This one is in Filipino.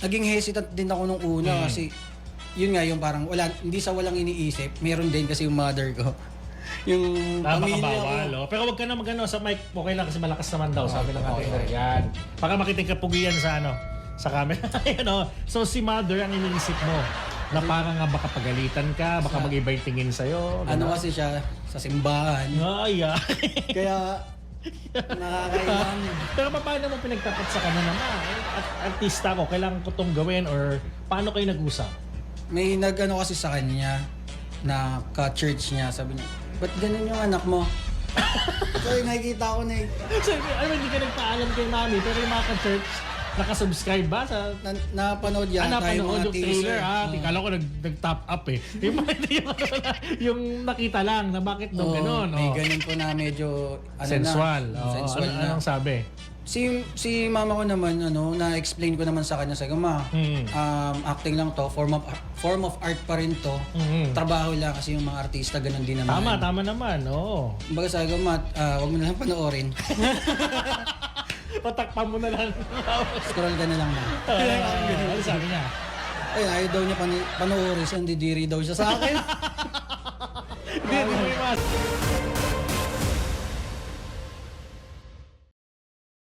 naging hesitant din ako nung una Mm. kasi yun nga yung parang wala hindi sa walang iniisip. Meron din kasi yung mother ko. yung Tama ka pamilya bawal, ko. oh. Pero wag ka na magano sa mic. Okay lang kasi malakas naman daw, sabi ng Okay, ating okay. Yan. Baka makiting kapugian sa ano, sa camera. Ayan, oh. So si mother ang iniisip mo na parang nga baka pagalitan ka, baka mag-iba yung tingin sa'yo. Ano ganun. kasi siya sa simbahan. Ay, ah. Kaya nakakailang. Pero paano mo pinagtapat sa kanya na, ma, at artista ko, kailangan ko tong gawin or paano kayo nag-usap? May nag-ano kasi sa kanya na ka-church niya. Sabi niya, ba't ganun yung anak mo? so nakikita ko na eh. So, ano, hindi ka nagpaalam kay mami, pero yung mga ka-church, nakasubscribe ba sa Na, napanood yan Ah, napanood yung trailer, ah. Tikala ko nag, nag-top up eh. Yung, yung, yung nakita lang na bakit daw Oo, ganun. May oh. ganun po na medyo ano Sensual. na, Oo, sensual ano, na. Anong sabi? Si si mama ko naman ano, na-explain ko naman sa kanya sa ma, Mm. um, acting lang to, form of form of art pa rin to. Mhm. Trabaho lang kasi yung mga artista ganun din naman. Tama, tama naman. Oo. Sabi ko, ma, ah, wag mo na lang panoorin. Patakpan mo na lang. Scroll ka na lang. Ah, ano sabi niya? Ay, ayaw daw niya pan- panoorin, so hindi diri daw siya sa akin. Hindi, hindi mo iwas.